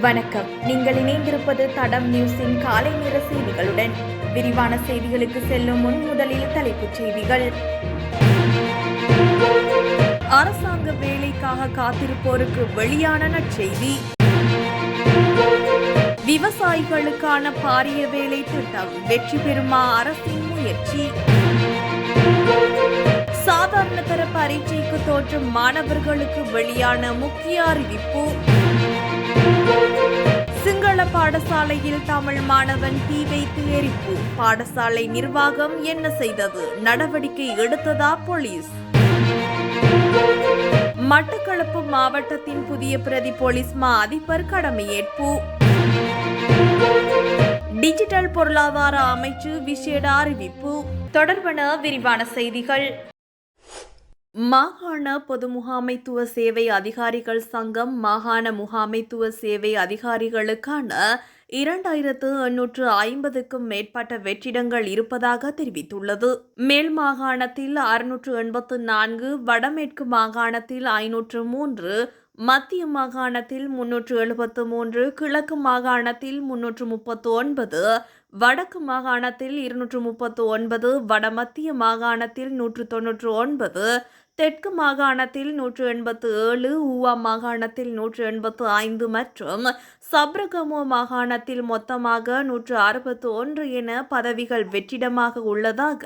வணக்கம். நீங்கள் இணைந்திருப்பது தடம் நியூஸின் காலை நேர செய்திகளுடன். விரிவான செய்திகளுக்கு செல்லும் முன் முதலில் தலைப்புச் செய்திகள். அரசாங்க வேலைக்காக காத்திருப்போருக்கு வெளியான நற்செய்தி. விவசாயிகளுக்கான பாரிய வேலை திட்டம் வெற்றி பெறுமா அரசின் முயற்சி? சாதாரண தர பரீட்சைக்கு தோற்றும் மாணவர்களுக்கு வெளியான முக்கிய அறிவிப்பு. சிங்கள பாடசாலையில் தமிழ் மாணவன் தீ வைத்து எரிப்பு. பாடசாலை நிர்வாகம் என்ன செய்தது? நடவடிக்கை எடுத்ததா போலீஸ்? மட்டக்களப்பு மாவட்டத்தின் புதிய பிரதி போலீஸ் மா அதிபர் கடமையேற்பு. டிஜிட்டல் பொருளாதார அமைச்சு விசேட அறிவிப்பு. தொடர்பான விரிவான செய்திகள். மாகாண பொது முகாமைத்துவ சேவை அதிகாரிகள் சங்கம் மாகாண முகாமைத்துவ சேவை அதிகாரிகளுக்கான இரண்டாயிரத்து எண்ணூற்று ஐம்பதுக்கும் மேற்பட்ட வெற்றிடங்கள் இருப்பதாக தெரிவித்துள்ளது. மேல் மாகாணத்தில் அறுநூற்று எண்பத்து நான்கு வடமேற்கு மாகாணத்தில் ஐநூற்று மூன்று மத்திய மாகாணத்தில் முன்னூற்று எழுபத்து மூன்று கிழக்கு மாகாணத்தில் முன்னூற்று முப்பத்து ஒன்பது வடக்கு மாகாணத்தில் இருநூற்று முப்பத்து ஒன்பது வடமத்திய மாகாணத்தில் நூற்று தொன்னூற்று ஒன்பது தெற்கு மாகாணத்தில் நூற்று எண்பத்து ஏழு ஊவா மாகாணத்தில் நூற்று எண்பத்து ஐந்து மற்றும் சப்ரகமோ மாகாணத்தில் மொத்தமாக நூற்று அறுபத்து ஒன்று என பதவிகள் வெற்றிடமாக உள்ளதாக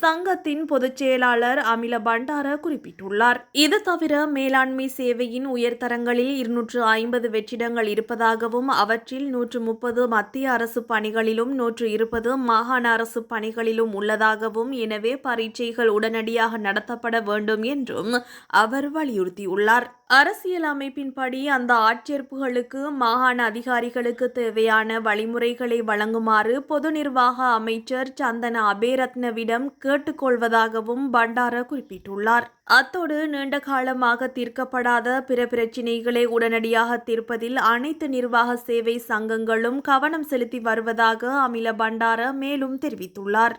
சங்கத்தின் பொதுச் செயலாளர் அமில பண்டார குறிப்பிட்டுள்ளார். இது தவிர மேலாண்மை சேவையின் உயர்தரங்களில் இருநூற்று ஐம்பது வெற்றிடங்கள் இருப்பதாகவும் அவற்றில் நூற்று முப்பது மத்திய அரசு பணிகளிலும் நூற்று இருபது மாகாண அரசு பணிகளிலும் உள்ளதாகவும் எனவே பரீட்சைகள் உடனடியாக நடத்தப்பட வேண்டும் என்றும் அவர் வலியுறுத்தியுள்ளார். அரசியல் அமைப்பின்படி அந்த ஆட்சேர்ப்புகளுக்கு மாகாண அதிகாரிகளுக்கு தேவையான வழிமுறைகளை வழங்குமாறு பொது நிர்வாக அமைச்சர் சந்தன அபேரத்னவிடம் கேட்டுக்கொள்வதாகவும் பண்டார குறிப்பிட்டுள்ளார். அத்தோடு நீண்ட காலமாக தீர்க்கப்படாத பிற பிரச்சினைகளை உடனடியாக தீர்ப்பதில் அனைத்து நிர்வாக சேவை சங்கங்களும் கவனம் செலுத்தி வருவதாக அமில பண்டார மேலும் தெரிவித்துள்ளார்.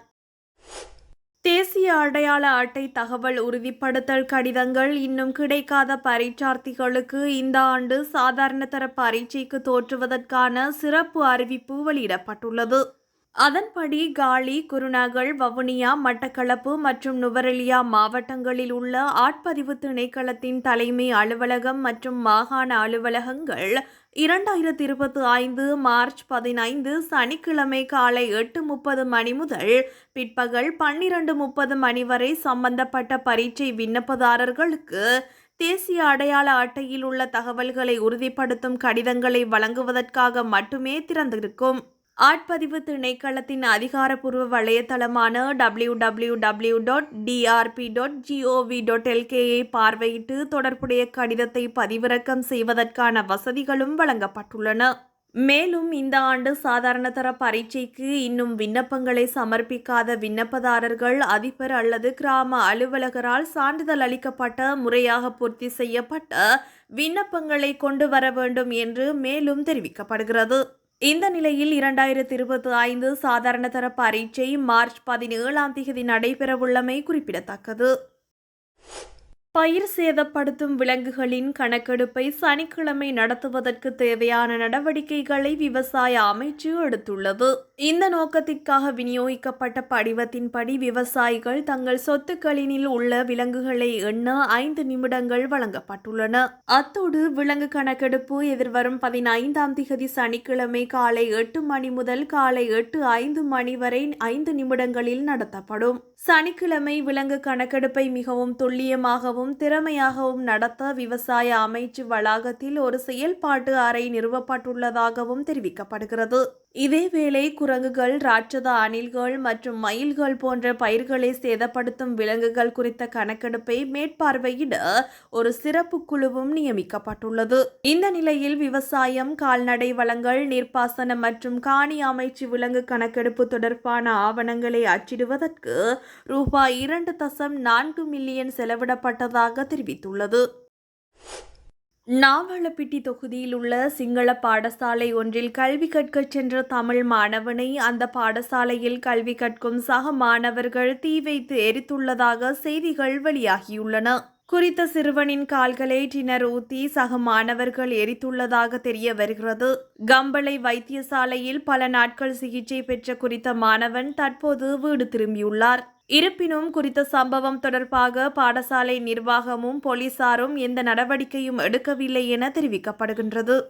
தேசிய அடையாள அட்டை தகவல் உறுதிப்படுத்தல் கடிதங்கள் இன்னும் கிடைக்காத பரீட்சார்த்திகளுக்கு இந்த ஆண்டு சாதாரண தர பரீட்சைக்கு தோற்றுவதற்கான சிறப்பு அறிவிப்பு வெளியிடப்பட்டுள்ளது. அதன்படி காலி குருநாகல் வவுனியா மட்டக்களப்பு மற்றும் நுவரெலியா மாவட்டங்களில் உள்ள ஆட்பதிவு திணைக்களத்தின் தலைமை அலுவலகம் மற்றும் மாகாண அலுவலகங்கள் இரண்டாயிரத்தி இருபத்தி ஐந்து மார்ச் பதினைந்து சனிக்கிழமை காலை எட்டு முப்பது மணி முதல் பிற்பகல் பன்னிரண்டு முப்பது மணி வரை சம்பந்தப்பட்ட பரீட்சை விண்ணப்பதாரர்களுக்கு தேசிய அடையாள அட்டையில் உள்ள தகவல்களை உறுதிப்படுத்தும் கடிதங்களை வழங்குவதற்காக மட்டுமே திறந்திருக்கும். ஆட்பதிவு திணைக்களத்தின் அதிகாரப்பூர்வ வலைத்தளமான W W W dot TRP dot GOV dot எல்கேயை பார்வையிட்டு தொடர்புடைய கடிதத்தை பதிவிறக்கம் செய்வதற்கான வசதிகளும் வழங்கப்பட்டுள்ளன. மேலும் இந்த ஆண்டு சாதாரணதர பரீட்சைக்கு இன்னும் விண்ணப்பங்களை சமர்ப்பிக்காத விண்ணப்பதாரர்கள் அதிபர் அல்லது கிராம அலுவலகரால் சான்றிதழ் அளிக்கப்பட்ட முறையாக பூர்த்தி செய்யப்பட்ட விண்ணப்பங்களை கொண்டு வர வேண்டும் என்று மேலும் தெரிவிக்கப்படுகிறது. இந்த நிலையில் இரண்டாயிரத்தி இருபத்தி ஐந்து சாதாரணதர பரீட்சை மார்ச் பதினேழாம் தேதி நடைபெறவுள்ளமை குறிப்பிடத்தக்கது. பயிர் சேதப்படுத்தும் விலங்குகளின் கணக்கெடுப்பை சனிக்கிழமை நடத்துவதற்கு தேவையான நடவடிக்கைகளை விவசாய அமைச்சு எடுத்துள்ளது. இந்த நோக்கத்திற்காக விநியோகிக்கப்பட்ட படிவத்தின்படி விவசாயிகள் தங்கள் சொத்துக்களினில் உள்ள விலங்குகளை எண்ண ஐந்து நிமிடங்கள் வழங்கப்பட்டுள்ளன. அத்தோடு விலங்கு கணக்கெடுப்பு எதிர்வரும் பதினைந்தாம் திகதி சனிக்கிழமை காலை எட்டு மணி முதல் காலை எட்டு ஐந்து மணி வரை ஐந்து நிமிடங்களில் நடத்தப்படும். சனிக்கிழமை விலங்கு கணக்கெடுப்பை மிகவும் துல்லியமாகவும் திறமையாகவும் நடத்த விவசாய அமைச்சு வளாகத்தில் ஒரு செயல்பாட்டு அறை நிறுவப்பட்டுள்ளதாகவும் தெரிவிக்கப்படுகிறது. இதேவேளை குரங்குகள் ராட்சத அணில்கள் மற்றும் மயில்கள் போன்ற பயிர்களை சேதப்படுத்தும் விலங்குகள் குறித்த கணக்கெடுப்பை மேற்பார்வையிட ஒரு சிறப்பு குழுவும் நியமிக்கப்பட்டுள்ளது. இந்த நிலையில் விவசாயம் கால்நடை வளங்கள் நீர்ப்பாசனம் மற்றும் காணி அமைச்சு விலங்கு கணக்கெடுப்பு தொடர்பான ஆவணங்களை அச்சிடுவதற்கு ரூபாய் இரண்டு தசம் நான்கு மில்லியன் செலவிடப்பட்டதாக தெரிவித்துள்ளது. நாவலப்பிட்டி தொகுதியில் உள்ள சிங்கள பாடசாலை ஒன்றில் கல்வி கற்கச் சென்ற தமிழ் மாணவனை அந்த பாடசாலையில் கல்வி கற்கும் சக மாணவர்கள் தீ வைத்து எரித்துள்ளதாக செய்திகள் வெளியாகியுள்ளன. குறித்த சிறுவனின் கால்களை டினர் ஊத்தி சக மாணவர்கள் எரித்துள்ளதாக தெரிய வருகிறது. கம்பளை வைத்தியசாலையில் பல நாட்கள் சிகிச்சை பெற்ற குறித்த மாணவன் தற்போது வீடு திரும்பியுள்ளார். இருப்பினும் குறித்த சம்பவம் தொடர்பாக பாடசாலை நிர்வாகமும் போலீசாரும் எந்த நடவடிக்கையும் எடுக்கவில்லை என தெரிவிக்கப்படுகின்றது.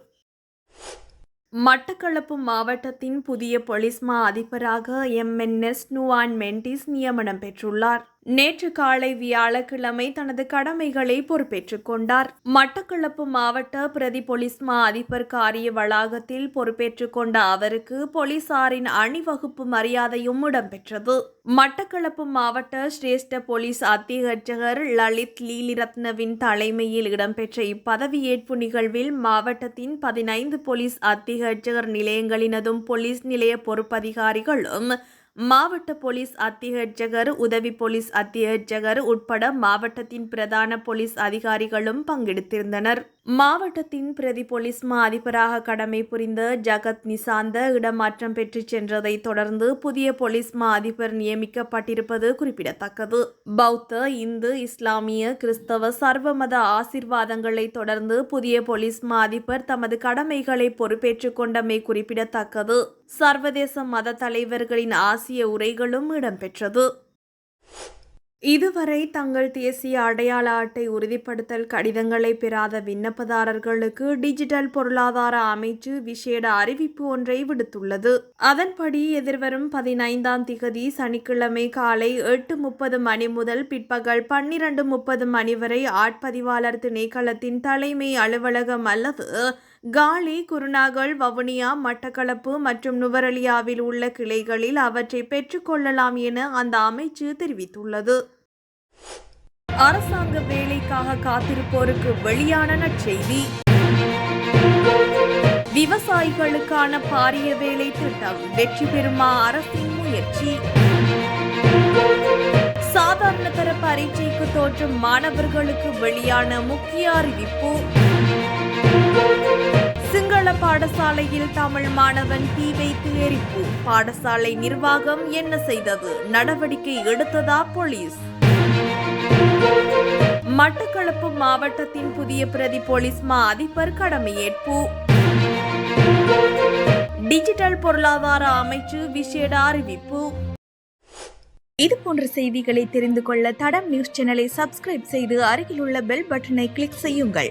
மட்டக்களப்பு மாவட்டத்தின் புதிய பொலிஸ்மா மா அதிபராக M. N. S. Nuwan Mendis நியமனம் பெற்றுள்ளார். நேற்று காலை வியாழக்கிழமை தனது கடமைகளை பொறுப்பேற்றுக் கொண்டார். மட்டக்களப்பு மாவட்ட பிரதி போலீஸ் மா அதிபர் காரிய வளாகத்தில் பொறுப்பேற்றுக் கொண்ட அவருக்கு போலீசாரின் அணிவகுப்பு மரியாதையும் இடம்பெற்றது. மட்டக்களப்பு மாவட்ட சிரேஷ்ட போலீஸ் அத்தியட்சகர் லலித் லீலிரத்னவின் தலைமையில் இடம்பெற்ற இப்பதவியேற்பு நிகழ்வில் மாவட்டத்தின் பதினைந்து போலீஸ் அத்தியட்சகர் நிலையங்களினதும் போலீஸ் நிலைய பொறுப்பதிகாரிகளும் மாவட்ட போலீஸ் அத்தியட்சகர் உதவி போலீஸ் அத்தியட்சகர் உட்பட மாவட்டத்தின் பிரதான போலீஸ் அதிகாரிகளும் பங்கெடுத்திருந்தனர். மாவட்டத்தின் பிரதி போலீஸ் மா அதிபராக கடமை புரிந்த ஜகத் நிசாந்த இடமாற்றம் பெற்றுச் சென்றதை தொடர்ந்து புதிய போலீஸ் மா அதிபர் நியமிக்கப்பட்டிருப்பது குறிப்பிடத்தக்கது. பௌத்த இந்து இஸ்லாமிய கிறிஸ்தவ சர்வமத ஆசிர்வாதங்களை தொடர்ந்து புதிய போலீஸ் மா அதிபர் தமது கடமைகளை பொறுப்பேற்றுக் கொண்டமை குறிப்பிடத்தக்கது. சர்வதேச மத தலைவர்களின் ஆசிய உரைகளும் இடம்பெற்றது. இதுவரை தங்கள் தேசிய அடையாள அட்டை உறுதிப்படுத்தல் கடிதங்களை பெறாத விண்ணப்பதாரர்களுக்கு டிஜிட்டல் பொருளாதார அமைச்சு விசேட அறிவிப்பு ஒன்றை விடுத்துள்ளது. அதன்படி எதிர்வரும் பதினைந்தாம் திகதி சனிக்கிழமை காலை எட்டு முப்பது மணி முதல் பிற்பகல் பன்னிரண்டு முப்பது மணி வரை ஆட்பதிவாளர் திணைக்களத்தின் தலைமை அலுவலகம் அல்லது காலி குருநாகல் வவுனியா மட்டக்களப்பு மற்றும் நுவரலியாவில் உள்ள கிளைகளில் அவற்றை பெற்றுக்கொள்ளலாம் என அந்த அமைச்சு தெரிவித்துள்ளது. அரசாங்க வேலைக்காக காத்திருப்போருக்கு வெளியான நற்செய்தி விவசாயிகளுக்கான பாரிய வேலை திட்டம் வெற்றி பெறுமா அரசின் முயற்சி? சாதாரண தர பரீட்சைக்கு தோற்றும் மாணவர்களுக்கு வெளியான முக்கிய அறிவிப்பு. சிங்கள பாடசாலையில் தமிழ் மாணவன் தீ வைத்து எரிப்பு. பாடசாலை நிர்வாகம் என்ன செய்தது? நடவடிக்கை எடுத்ததா போலீஸ்? மட்டக்களப்பு மாவட்டத்தின் புதிய பிரதி போலீஸ் மா அதிபர் கடமையேற்பு. டிஜிட்டல் பொருளாதார அமைச்சு விசேட அறிவிப்பு. இது போன்ற செய்திகளை தெரிந்து கொள்ள தடம் நியூஸ் சேனலை சப்ஸ்கிரைப் செய்து அருகிலுள்ள பெல் பட்டனை கிளிக் செய்யுங்கள்.